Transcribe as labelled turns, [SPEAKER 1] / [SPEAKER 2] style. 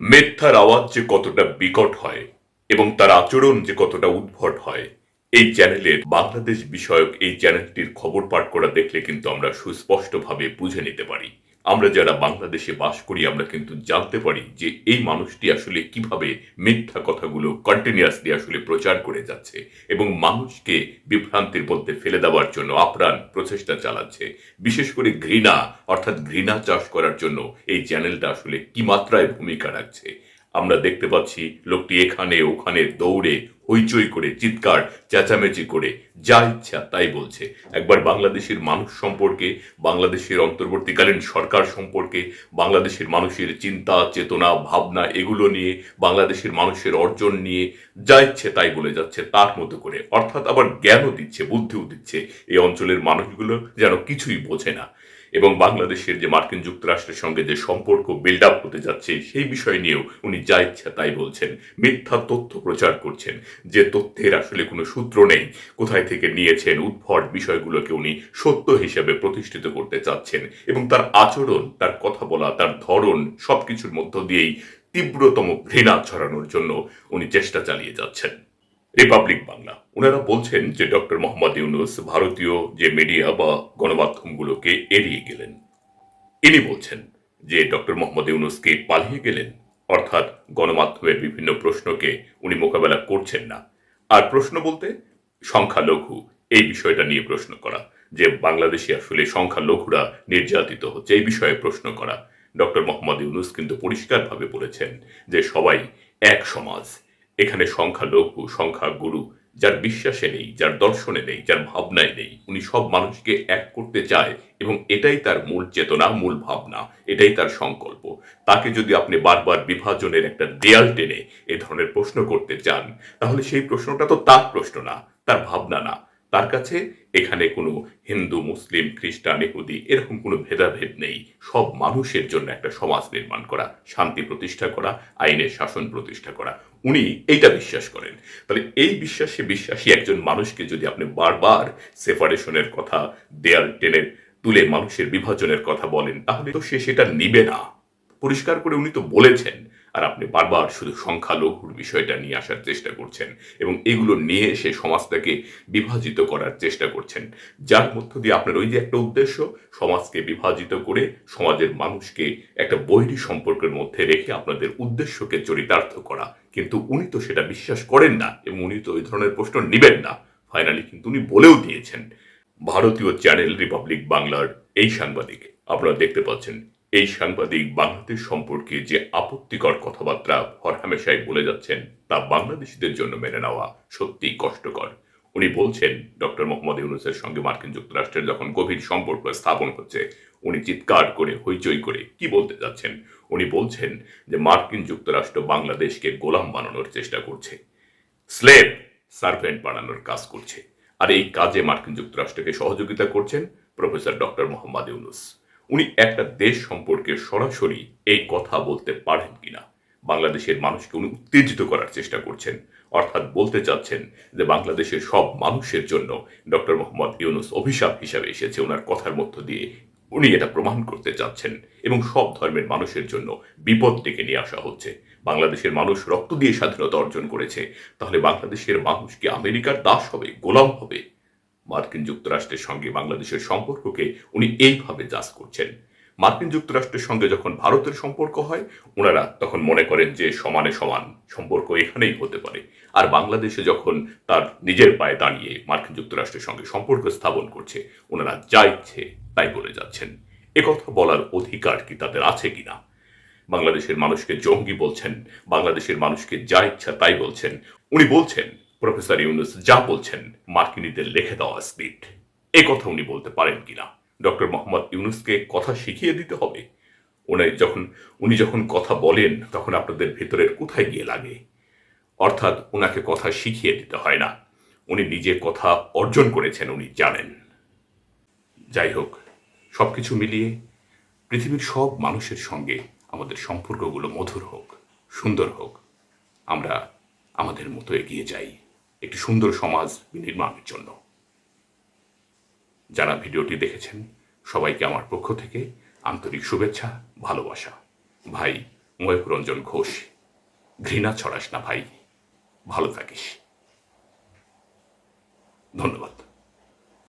[SPEAKER 1] মিথ্যার আওয়াজ যে কতটা বিকট হয় এবং তার আচরণ যে কতটা উদ্ভট হয়, এই চ্যানেলের বাংলাদেশ বিষয়ক এই চ্যানেলটির খবর পাঠ করা দেখলে কিন্তু আমরা সুস্পষ্টভাবে বুঝে নিতে পারি। আমরা যারা বাংলাদেশে বাস করি, আমরা কিন্তু জানতে পারি যে এই মানুষটি আসলে কীভাবে মিথ্যা কথাগুলো কন্টিনিউয়াসলি আসলে প্রচার করে যাচ্ছে এবং মানুষকে বিভ্রান্তির মধ্যে ফেলে দেওয়ার জন্য আপ্রাণ প্রচেষ্টা চালাচ্ছে। বিশেষ করে ঘৃণা, অর্থাৎ ঘৃণা চাষ করার জন্য এই চ্যানেলটা আসলে কি মাত্রায় ভূমিকা রাখছে? আমরা দেখতে পাচ্ছি লোকটি এখানে, ওখানে দৌড়ে, হইচই করে, চিৎকার, চেঁচামেচি করে, যা ইচ্ছা তাই বলছে। একবার বাংলাদেশের মানুষ সম্পর্কে, বাংলাদেশের অন্তর্বর্তীকালীন সরকার সম্পর্কে, বাংলাদেশের মানুষের চিন্তা, চেতনা, ভাবনা, এগুলো নিয়ে, বাংলাদেশের মানুষের অর্জন নিয়ে, যা ইচ্ছে তাই বলে যাচ্ছে তার মতো করে। অর্থাৎ আবার জ্ঞানও দিচ্ছে, বুদ্ধিও দিচ্ছে। এই অঞ্চলের মানুষগুলো যেন কিছুই বোঝে না। এবং বাংলাদেশের যে মার্কিন যুক্তরাষ্ট্রের সঙ্গে যে সম্পর্ক বিল্ড আপ হতে যাচ্ছে, সেই বিষয় নিয়েও উনি যা ইচ্ছা তাই বলছেন। মিথ্যা তথ্য প্রচার করছেন, যে তথ্যের আসলে কোনো সূত্র নেই। কোথায় থেকে নিয়েছেন উদ্ভট বিষয়গুলোকে উনি সত্য হিসেবে প্রতিষ্ঠিত করতে চাচ্ছেন এবং তার আচরণ, তার কথা বলা, তার ধরন সবকিছুর মধ্য দিয়েই তীব্রতম ঘৃণা ছড়ানোর জন্য উনি চেষ্টা চালিয়ে যাচ্ছেন। রিপাবলিক বাংলা ওনারা বলছেন যে ডক্টর মোহাম্মদ ইউনুস ভারতীয় যে মিডিয়া বা গণমাধ্যমগুলোকে এড়িয়ে গেলেন। ইনি বলছেন যে ডক্টর মোহাম্মদ ইউনুসকে পালিয়ে গেলেন, অর্থাৎ গণমাধ্যমের বিভিন্ন প্রশ্নকে উনি মোকাবেলা করছেন না। আর প্রশ্ন বলতে সংখ্যালঘু, এই বিষয়টা নিয়ে প্রশ্ন করা, যে বাংলাদেশে আসলে সংখ্যালঘুরা নির্যাতিত হচ্ছে, এই বিষয়ে প্রশ্ন করা। ডক্টর মোহাম্মদ ইউনুস কিন্তু পরিষ্কারভাবে বলেছেন যে সবাই এক সমাজ এখানে সংখ্যালঘু, সংখ্যাগুরু, যার বিশ্বাসে নেই, যার দর্শনে নেই, যার ভাবনায় নেই, উনি সব মানুষকে এক করতে চায় এবং এটাই তার মূল চেতনা, মূল ভাবনা, এটাই তার সংকল্প। তাকে যদি আপনি বারবার বিভাজনের একটা দেয়াল টেনে এ ধরনের প্রশ্ন করতে চান, তাহলে সেই প্রশ্নটা তো তার প্রশ্ন না, তার ভাবনা না। তার কাছে এখানে কোনো হিন্দু, মুসলিম, খ্রিস্টান, ইহুদি এরকম কোনো ভেদাভেদ নেই। সব মানুষের জন্য একটা সমাজ নির্মাণ করা, শান্তি প্রতিষ্ঠা করা, আইনের শাসন প্রতিষ্ঠা করা। উনি এইটা বিশ্বাস করেন। তাহলে এই বিশ্বাসে বিশ্বাসী একজন মানুষকে যদি আপনি বারবার সেপারেশনের কথা, দেয়াল টেনে তুলে মানুষের বিভাজনের কথা বলেন, তাহলে তো সে সেটা নিবে না। পরিষ্কার করে উনি তো বলেছেন। আর আপনি বারবার শুধু সংখ্যালঘুর বিষয়টা নিয়ে আসার চেষ্টা করছেন এবং এগুলো নিয়ে এসে সমাজটাকে বিভাজিত করার চেষ্টা করছেন। যার মধ্য দিয়ে আপনার ওই যে একটা উদ্দেশ্য, সমাজকে বিভাজিত করে সমাজের মানুষকে একটা বৈরী সম্পর্কের মধ্যে রেখে আপনাদের উদ্দেশ্যকে চরিতার্থ করা। কিন্তু উনি তো সেটা বিশ্বাস করেন না এবং উনি তো ওই ধরনের প্রশ্ন নেবেন না। ফাইনালি কিন্তু উনি বলেও দিয়েছেন। ভারতীয় চ্যানেল রিপাবলিক বাংলার এই সাংবাদিক, আপনারা দেখতে পাচ্ছেন এই সাংবাদিক বাংলাদেশ সম্পর্কে যে আপত্তিকর কথাবার্তা হরহামেশাই বলে যাচ্ছেন, তা বাংলাদেশিদের জন্য মেনে নেওয়া সত্যি কষ্টকর। উনি বলছেন, ডক্টর মোহাম্মদ ইউনুসের সঙ্গে মার্কিন যুক্তরাষ্ট্রের যখন গভীর সম্পর্ক স্থাপন হচ্ছে, উনি চিৎকার করে, হইচই করে কি বলতে যাচ্ছেন? উনি বলছেন যে মার্কিন যুক্তরাষ্ট্র বাংলাদেশকে গোলাম বানানোর চেষ্টা করছে, স্লেভ সার্ভেন্ট বানানোর কাজ করছে। আর এই কাজে মার্কিন যুক্তরাষ্ট্রকে সহযোগিতা করছেন প্রফেসর ডক্টর মোহাম্মদ ইউনুস। উনি একটা দেশ সম্পর্কে সরাসরি এই কথা বলতে পারেন কিনা? বাংলাদেশের মানুষকে উনি উত্তেজিত করার চেষ্টা করছেন। অর্থাৎ বলতে চাচ্ছেন যে বাংলাদেশের সব মানুষের জন্য ডক্টর মোহাম্মদ ইউনুস অভিশাপ হিসাবে এসেছে। ওনার কথার মধ্য দিয়ে উনি এটা প্রমাণ করতে চাচ্ছেন এবং সব ধর্মের মানুষের জন্য বিপদ ডেকে নিয়ে আসা হচ্ছে। বাংলাদেশের মানুষ রক্ত দিয়ে স্বাধীনতা অর্জন করেছে। তাহলে বাংলাদেশের মানুষ কি আমেরিকার দাস হবে, গোলাম হবে? মার্কিন যুক্তরাষ্ট্রের সঙ্গে বাংলাদেশের সম্পর্ককে উনি এইভাবে জাজ করছেন। মার্কিন যুক্তরাষ্ট্রের সঙ্গে যখন ভারতের সম্পর্ক হয় ওনারা তখন মনে করেন যে সমানে সমান সম্পর্ক এখানেই হতে পারে। আর বাংলাদেশে যখন তার নিজের পায়ে দাঁড়িয়ে মার্কিন যুক্তরাষ্ট্রের সঙ্গে সম্পর্ক স্থাপন করছে ওনারা যা ইচ্ছে তাই বলে যাচ্ছেন। একথা বলার অধিকার কি তাদের আছে কিনা? বাংলাদেশের মানুষকে জঙ্গি বলছেন, বাংলাদেশের মানুষকে যা ইচ্ছা তাই বলছেন। উনি বলছেন প্রফেসর ইউনুস যা বলছেন মার্কিনীদের লিখে দেওয়া স্পিড এ কথা উনি বলতে পারেন কিনা? ডক্টর মোহাম্মদ ইউনুসকে কথা শিখিয়ে দিতে হবে? উনি যখন উনি যখন কথা বলেন, তখন আপনাদের ভেতরের কোথায় গিয়ে লাগে? অর্থাৎ ওনাকে কথা শিখিয়ে দিতে হয় না। উনি নিজে কথা অর্জন করেছেন, উনি জানেন। যাই হোক সব কিছু মিলিয়ে পৃথিবীর সব মানুষের সঙ্গে আমাদের সম্পর্কগুলো মধুর হোক, সুন্দর হোক। আমরা আমাদের মতো এগিয়ে যাই। একটি সুন্দর সমাজ নির্মাণের জন্য। যারা ভিডিওটি দেখেছেন, সবাইকে আমার পক্ষ থেকে আন্তরিক শুভেচ্ছা, ভালোবাসা। ভাই ময়ূরঞ্জন ঘোষ, ঘৃণা ছড়াস না ভাই, ভালো থাকিস। ধন্যবাদ।